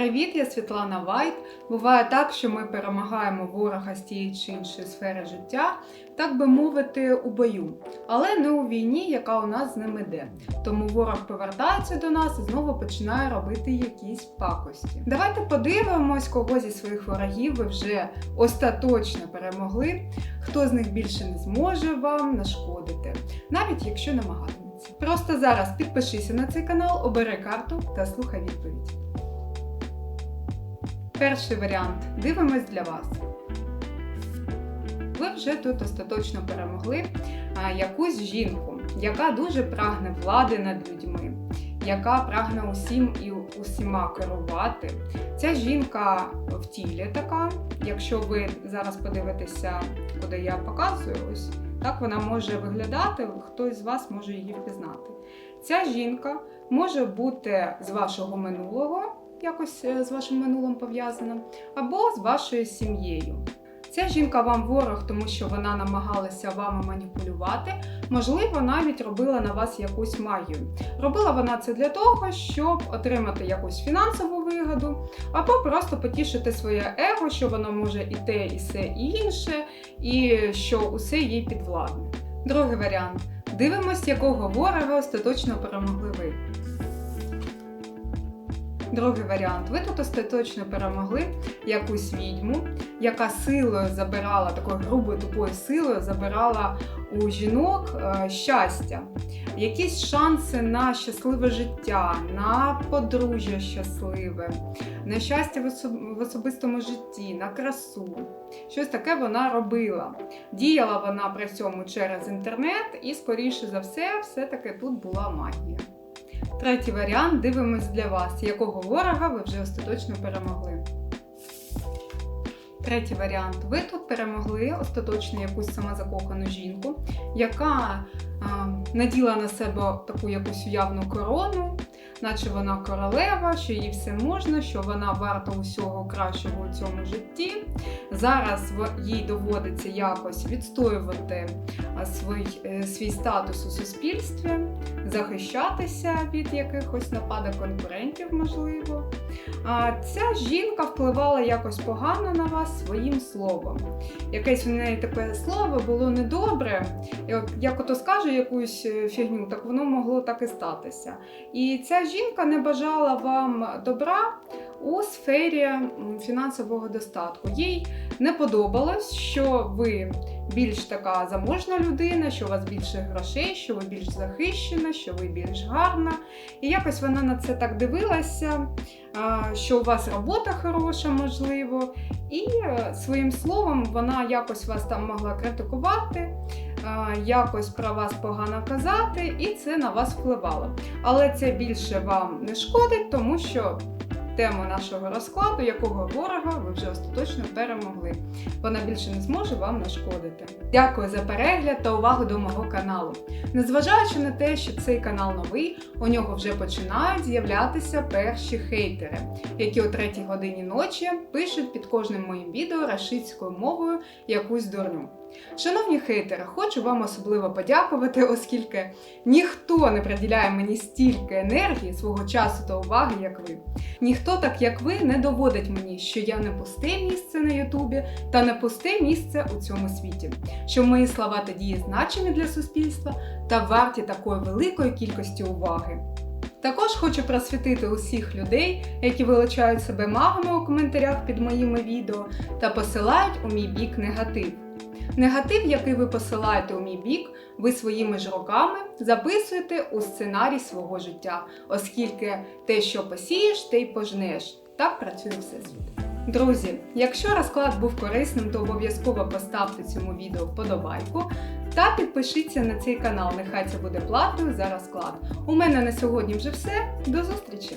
Привіт, я Світлана Вайт. Буває так, що ми перемагаємо ворога з тієї чи іншої сфери життя, так би мовити, у бою, але не у війні, яка у нас з ним іде. Тому ворог повертається до нас і знову починає робити якісь пакості. Давайте подивимось, кого зі своїх ворогів ви вже остаточно перемогли, хто з них більше не зможе вам нашкодити, навіть якщо намагатиметься. Просто зараз підпишися на цей канал, обери карту та слухай відповідь. Перший варіант. Дивимось для вас. Ви вже тут остаточно перемогли якусь жінку, яка дуже прагне влади над людьми, яка прагне усім і усіма керувати. Ця жінка в тілі така. Якщо ви зараз подивитеся, куди я показую, ось так вона може виглядати, хтось з вас може її впізнати. Ця жінка може бути з вашого минулого якось е, з вашим минулим пов'язана, або з вашою сім'єю. Ця жінка вам ворог, тому що вона намагалася вами маніпулювати, можливо, навіть робила на вас якусь магію. Робила вона це для того, щоб отримати якусь фінансову вигоду, або просто потішити своє его, що воно може і те, і все, і інше, і що усе їй підвладне. Другий варіант. Дивимось, якого ворога остаточно перемогли ви. Другий варіант. Ви тут остаточно перемогли якусь відьму, яка силою забирала, такою грубою тупою силою забирала у жінок е, щастя, якісь шанси на щасливе життя, на подружжя щасливе, на щастя в, особ- в особистому житті, на красу. Щось таке вона робила. Діяла вона при цьому через інтернет, і, скоріше за все, все-таки тут була магія. Третій варіант дивимось для вас, якого ворога ви вже остаточно перемогли. Третій варіант. Ви тут перемогли остаточно якусь самозакохану жінку, яка а, наділа на себе таку якусь уявну корону, наче вона королева, що їй все можна, що вона варта усього кращого у цьому житті. Зараз їй доводиться якось відстоювати свій, е, свій статус у суспільстві, захищатися від якихось нападок конкурентів, можливо. А ця жінка впливала якось погано на вас своїм словом. Якесь у неї таке слово було недобре. Як, ото скаже якусь е, фігню, так воно могло так і статися. І ця жінка не бажала вам добра у сфері фінансового достатку. Їй не подобалось, що ви більш така заможна людина, що у вас більше грошей, що ви більш захищена, що ви більш гарна. І якось вона на це так дивилася, що у вас робота хороша, можливо. І е, своїм словом вона якось вас там могла критикувати, якось про вас погано казати, і це на вас впливало. Але це більше вам не шкодить, тому що тему нашого розкладу, якого ворога ви вже остаточно перемогли. Вона більше не зможе вам нашкодити. Дякую за перегляд та увагу до мого каналу. Незважаючи на те, що цей канал новий, у нього вже починають з'являтися перші хейтери, які о 3 годині ночі пишуть під кожним моїм відео рашистською мовою якусь дурню. Шановні хейтери, хочу вам особливо подякувати, оскільки ніхто не приділяє мені стільки енергії, свого часу та уваги, як ви. Ніхто, так як ви, не доводить мені, що я не пусте місце на Ютубі та не пусте місце у цьому світі, що мої слова та дії значимі для суспільства та варті такої великої кількості уваги. Також хочу просвітити усіх людей, які вилучають себе магами у коментарях під моїми відео та посилають у мій бік негатив. Негатив, який ви посилаєте у мій бік, ви своїми ж руками записуєте у сценарій свого життя, оскільки те, що посієш, те й пожнеш. Так працює всесвіт. Друзі, якщо розклад був корисним, то обов'язково поставте цьому відео вподобайку та підпишіться на цей канал. Нехай це буде платою за розклад. У мене на сьогодні вже все. До зустрічі!